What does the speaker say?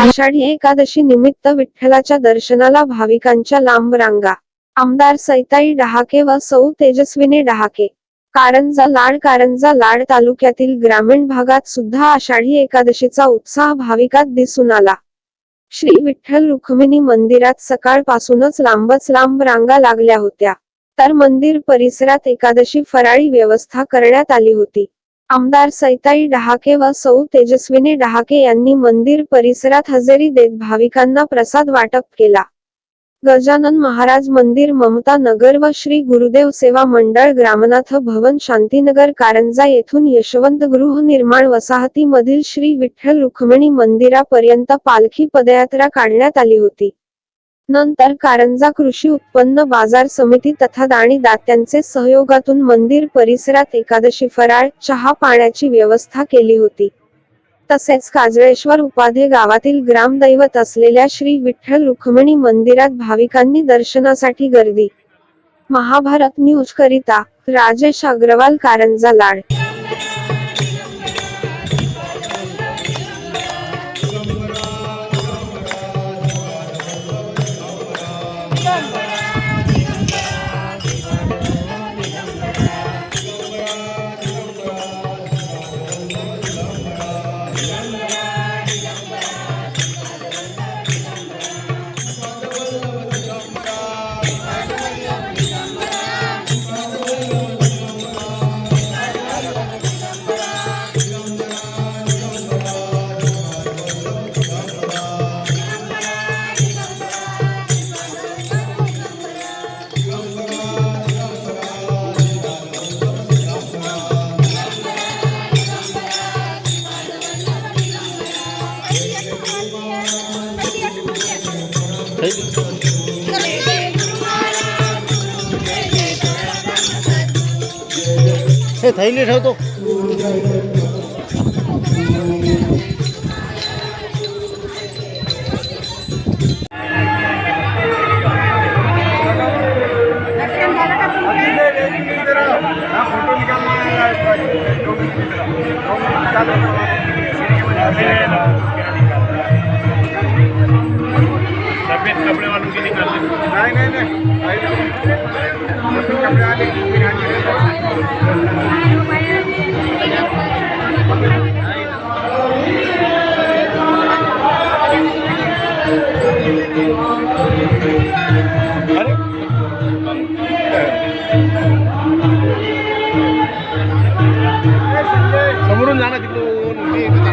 आषाढी एकादशी निमित्त विठ्ठलाच्या दर्शनाला भाविकांच्या लांब रांगा. आमदार सैताई डहाके व सौ तेजस्विनी डहाके. कारंजा लाड कारंजा लाड तालुक्यातील ग्रामीण भागात सुद्धा आषाढी एकादशीचा उत्साह भाविकात दिसून आला. श्री विठ्ठल रुक्मिणी मंदिरात सकाळपासूनच लांबच लांब रांगा लागल्या होत्या. तर मंदिर परिसरात एकादशी फराळी व्यवस्था करण्यात आली होती. आमदार सैताई डहाके व सौ तेजस्विनी डहाके यांनी मंदिर परिसरात हजेरी देत भाविकांना प्रसाद वाटप केला. गजानन महाराज मंदिर ममता नगर व श्री गुरुदेव सेवा मंडळ ग्रामनाथ भवन शांतीनगर कारंजा येथून यशवंत गृहनिर्माण वसाहतीमधील श्री विठ्ठल रुक्मिणी मंदिरापर्यंत पालखी पदयात्रा काढण्यात आली होती. नंतर कारंजा कृषी उत्पन्न बाजार समिती तथा दाणी दात्यांचे सहयोगातून मंदिर परिसरात एकादशी फराळ चहा पाण्याची व्यवस्था केली होती. तसेच काजळेश्वर उपाधे गावातील ग्रामदैवत असलेल्या श्री विठ्ठल रुक्मिणी मंदिरात भाविकांनी दर्शनासाठी गर्दी. महाभारत न्यूज करिता राजेश अग्रवाल कारंजा लाड. એ થઈ લે તો photo Semurun sana di belum. Ini kita.